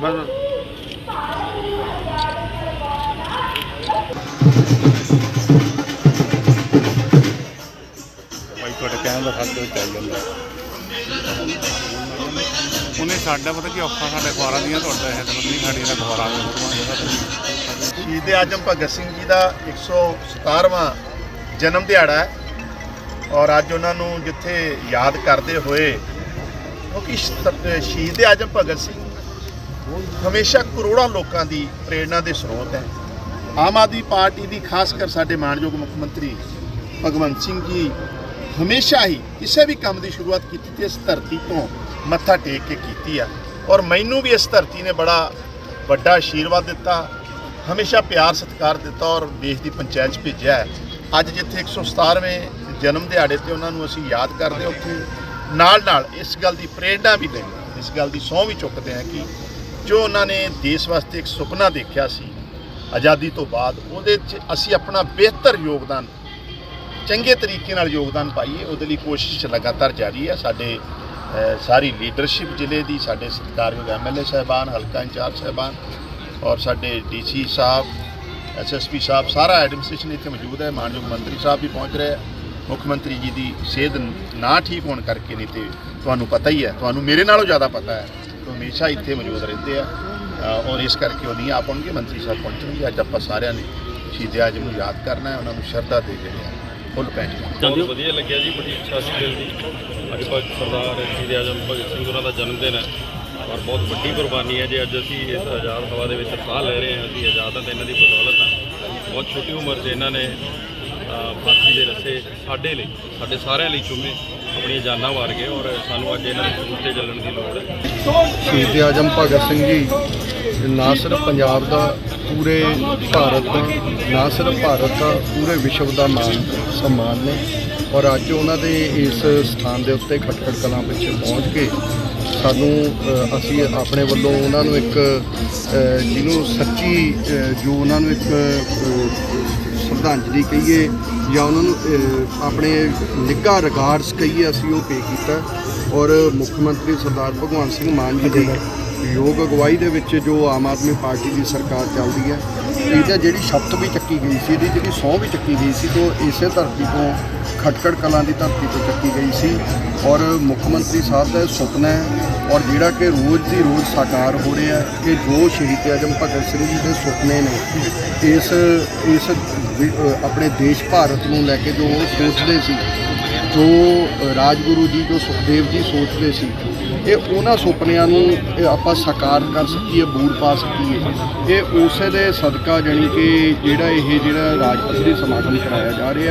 ਬਸ। ਭਾਈ ਤੁਹਾਡੇ ਕਹਿਣ ਦਾ ਵਿੱਚ ਚੱਲ ਜਾਂਦਾ। ਉਹਨੇ ਸਾਡਾ ਪਤਾ ਕੀ ਔਖਾ ਸਾਡੇ ਅਖਬਾਰਾਂ ਦੀਆਂ ਤੁਹਾਡਾ ਇਹ ਤਾਂ ਨਹੀਂ ਸਾਡੀ ਦਾ ਅਖਬਾਰਾਂ ਦੇ ਫੋਟੋਆਂ ਸ਼ਹੀਦ ਆਜਮ ਭਗਤ ਸਿੰਘ ਜੀ ਦਾ 117ਵਾਂ ਜਨਮ ਦਿਹਾੜਾ ਹੈ। ਔਰ ਅੱਜ ਉਹਨਾਂ ਨੂੰ ਜਿੱਥੇ ਯਾਦ ਕਰਦੇ ਹੋਏ ਕਿਉਂਕਿ ਸ਼ਹੀਦ ਆਜਮ ਭਗਤ ਸਿੰਘ ਹਮੇਸ਼ਾ ਕਰੋੜਾਂ ਲੋਕਾਂ ਦੀ ਪ੍ਰੇਰਣਾ ਦੇ ਸਰੋਤ ਹੈ। ਆਮ ਆਦਮੀ ਪਾਰਟੀ ਦੀ ਖਾਸ ਕਰ ਸਾਡੇ ਮਾਨਯੋਗ ਮੁੱਖ ਮੰਤਰੀ ਭਗਵੰਤ ਸਿੰਘ ਜੀ ਹਮੇਸ਼ਾ ਹੀ ਕਿਸੇ ਵੀ ਕੰਮ ਦੀ ਸ਼ੁਰੂਆਤ ਕੀਤੀ ਤੇ ਇਸ ਧਰਤੀ ਤੋਂ ਮੱਥਾ ਟੇਕ ਕੇ ਕੀਤੀ ਆ। ਔਰ ਮੈਨੂੰ ਵੀ ਇਸ ਧਰਤੀ ਨੇ ਬੜਾ ਵੱਡਾ ਆਸ਼ੀਰਵਾਦ ਦਿੱਤਾ ਹਮੇਸ਼ਾ ਪਿਆਰ ਸਤਿਕਾਰ ਦਿੱਤਾ ਔਰ ਦੇਸ਼ ਦੀ ਪੰਚਾਇਤ 'ਚ ਭੇਜਿਆ ਅੱਜ ਜਿੱਥੇ 117ਵੇਂ ਜਨਮ ਦਿਹਾੜੇ ਤੇ ਉਹਨਾਂ ਨੂੰ ਅਸੀਂ ਯਾਦ ਕਰਦੇ ਹਾਂ, ਉੱਥੇ ਨਾਲ ਨਾਲ ਇਸ ਗੱਲ ਦੀ ਪ੍ਰੇਰਣਾ ਵੀ ਲੈਂਦੇ ਹਾਂ, ਇਸ ਗੱਲ ਦੀ ਸਹੁੰ ਵੀ ਚੁੱਕਦੇ ਹਾਂ ਕਿ ਜੋ ਉਹਨਾਂ ਨੇ ਦੇਸ਼ ਵਾਸਤੇ ਇੱਕ ਸੁਪਨਾ ਦੇਖਿਆ ਸੀ, ਆਜ਼ਾਦੀ ਤੋਂ ਬਾਅਦ ਉਹਦੇ 'ਚ ਅਸੀਂ ਆਪਣਾ ਬਿਹਤਰ ਯੋਗਦਾਨ, ਚੰਗੇ ਤਰੀਕੇ ਨਾਲ ਯੋਗਦਾਨ ਪਾਈਏ, ਉਹਦੇ ਲਈ ਕੋਸ਼ਿਸ਼ ਲਗਾਤਾਰ ਜਾਰੀ ਹੈ। ਸਾਡੇ ਸਾਰੀ ਲੀਡਰਸ਼ਿਪ ਜ਼ਿਲ੍ਹੇ ਦੀ, ਸਾਡੇ ਸਤਿਕਾਰਯੋਗ ਐਮਐਲਏ ਸਾਹਿਬਾਨ, ਹਲਕਾ ਇੰਚਾਰਜ ਸਾਹਿਬਾਨ ਔਰ ਸਾਡੇ ਡੀਸੀ ਸਾਹਿਬ ਐਸਐਸਪੀ ਸਾਹਿਬ, ਸਾਰਾ ਐਡਮਿਨਿਸਟ੍ਰੇਸ਼ਨ ਇੱਥੇ ਮੌਜੂਦ ਹੈ। ਮਾਨਯੋਗ ਮੰਤਰੀ ਸਾਹਿਬ ਵੀ ਪਹੁੰਚ ਰਹੇ ਹੈ। ਮੁੱਖ ਮੰਤਰੀ ਜੀ ਦੀ ਸਿਹਤ ਨਾ ਠੀਕ ਹੋਣ ਕਰਕੇ ਨਹੀਂ ਤੇ ਤੁਹਾਨੂੰ ਪਤਾ ਹੀ ਹੈ। ਤੁਹਾਨੂੰ ਮੇਰੇ ਨਾਲੋਂ ਜ਼ਿਆਦਾ ਪਤਾ ਹੈ। ਹਮੇਸ਼ਾ ਇੱਥੇ ਮੌਜੂਦ ਰਹਿੰਦੇ ਆ। ਔਰ ਇਸ ਕਰਕੇ ਉਹ ਨਹੀਂ ਆ ਪਾਉਣਗੇ ਮੰਤਰੀ ਸਾਹਿਬ ਪਹੁੰਚਣਗੇ। ਅੱਜ ਆਪਾਂ ਸਾਰਿਆਂ ਨੇ ਸ਼ਹੀਦ ਆਜਮ ਨੂੰ ਯਾਦ ਕਰਨਾ ਹੈ ਉਹਨਾਂ ਨੂੰ ਸ਼ਰਧਾ ਦੇ ਜਿਹੜੇ ਆ ਫੁੱਲ ਪੈਂਟ ਬਹੁਤ ਵਧੀਆ ਲੱਗਿਆ ਜੀ ਬੜੀ ਇੱਛਾ ਸੀ ਦਿਲ ਦੀ। ਅੱਜ ਭਗਤ ਸਰਦਾਰ ਸ਼ਹੀਦ ਆਜ਼ਮ ਭਗਤ ਸਿੰਘ ਉਹਨਾਂ ਦਾ ਜਨਮ ਦਿਨ ਹੈ। ਔਰ ਬਹੁਤ ਵੱਡੀ ਕੁਰਬਾਨੀ ਹੈ ਜੇ ਅੱਜ ਅਸੀਂ ਇਸ ਆਜ਼ਾਦ ਹਵਾ ਦੇ ਵਿੱਚ ਸਾਹ ਲੈ ਰਹੇ ਹਾਂ ਅਸੀਂ ਆਜ਼ਾਦ ਹਾਂ ਤਾਂ ਇਹਨਾਂ ਦੀ ਬਦੌਲਤ ਹਾਂ। ਬਹੁਤ ਛੋਟੀ ਉਮਰ 'ਚ ਇਹਨਾਂ ਨੇ ਫਾਂਸੀ ਦੇ ਰੱਸੇ ਸਾਡੇ ਲਈ, ਸਾਡੇ ਸਾਰਿਆਂ ਲਈ ਚੁੰਮੇ, ਆਪਣੀਆਂ ਜਾਨਾਂ ਵਾਰ ਗਏ ਔਰ ਸਾਨੂੰ ਅੱਜ ਇਹਨਾਂ ਦੇ ਸਰੂਪ ਚੱਲਣ ਦੀ ਲੋੜ ਹੈ। ਸ਼ਹੀਦ ਆਜਮ ਭਗਤ ਸਿੰਘ ਜੀ ਨਾ ਸਿਰਫ ਪੰਜਾਬ ਦਾ ਪੂਰੇ ਭਾਰਤ ਦਾ, ਨਾ ਸਿਰਫ ਭਾਰਤ ਦਾ, ਪੂਰੇ ਵਿਸ਼ਵ ਦਾ ਮਾਨ ਸਨਮਾਨ ਨੇ ਔਰ ਅੱਜ ਉਹਨਾਂ ਦੇ ਇਸ ਸਥਾਨ ਦੇ ਉੱਤੇ ਖਟਖੜ ਕਲਾਂ ਵਿੱਚ ਪਹੁੰਚ ਕੇ ਸਾਨੂੰ ਅਸੀਂ ਆਪਣੇ ਵੱਲੋਂ ਉਹਨਾਂ ਨੂੰ ਇੱਕ ਜਿਹਨੂੰ ਸੱਚੀ ਜੋ ਉਹਨਾਂ ਨੂੰ ਇੱਕ ਸ਼ਰਧਾਂਜਲੀ ਕਹੀਏ ਜਾਂ ਉਹਨਾਂ ਨੂੰ ਆਪਣੇ ਨਿੱਘਾ ਰਿਗਾਰਡਸ ਕਹੀਏ ਅਸੀਂ ਉਹ ਪੇ ਕੀਤਾ। ਔਰ ਮੁੱਖ ਮੰਤਰੀ ਸਰਦਾਰ ਭਗਵੰਤ ਸਿੰਘ ਮਾਨ ਜੀ ਦੀ ਯੋਗ ਅਗਵਾਈ ਦੇ ਵਿੱਚ ਜੋ ਆਮ ਆਦਮੀ ਪਾਰਟੀ ਦੀ ਸਰਕਾਰ ਚੱਲਦੀ ਹੈ, ਇਹਦਾ ਜਿਹੜੀ ਸ਼ਬਦ ਵੀ ਚੱਕੀ ਗਈ ਸੀ, ਇਹਦੀ ਜਿਹੜੀ ਸਹੁੰ ਵੀ ਚੱਕੀ ਗਈ ਸੀ, ਤੋਂ ਇਸੇ ਧਰਤੀ ਤੋਂ, ਖਟਕੜ ਕਲਾਂ ਦੀ ਧਰਤੀ ਤੋਂ ਚੱਕੀ ਗਈ ਸੀ। ਔਰ ਮੁੱਖ ਮੰਤਰੀ ਸਾਹਿਬ ਦਾ ਸੁਪਨਾ ਹੈ ਔਰ ਜਿਹੜਾ ਕਿ ਰੋਜ਼ ਦੀ ਰੋਜ਼ ਸਾਕਾਰ ਹੋ ਰਿਹਾ ਹੈ ਕਿ ਜੋ ਸ਼ਹੀਦ ਆਜਮ ਭਗਤ ਸਿੰਘ ਜੀ ਦੇ ਸੁਪਨੇ ਨੇ, ਇਸ ਇਸ ਆਪਣੇ ਦੇਸ਼ ਭਾਰਤ ਨੂੰ ਲੈ ਕੇ ਜੋ ਉਹ ਸੋਚਦੇ ਸੀ, ਜੋ ਰਾਜਗੁਰੂ ਜੀ, ਜੋ ਸੁਖਦੇਵ ਜੀ ਸੋਚਦੇ ਸੀ, ਇਹ ਉਹਨਾਂ ਸੁਪਨਿਆਂ ਨੂੰ ਆਪਾਂ ਸਾਕਾਰ ਕਰ ਸਕੀਏ, ਬੂਰ ਪਾ ਸਕੀਏ। ਇਹ ਉਸੇ ਦੇ ਸਦਕਾ ਜਾਣੀ ਕਿ ਜਿਹੜਾ ਇਹ ਜਿਹੜਾ ਰਾਜਪਾਲ ਸਮਾਗਮ ਕਰਾਇਆ ਜਾ ਰਿਹਾ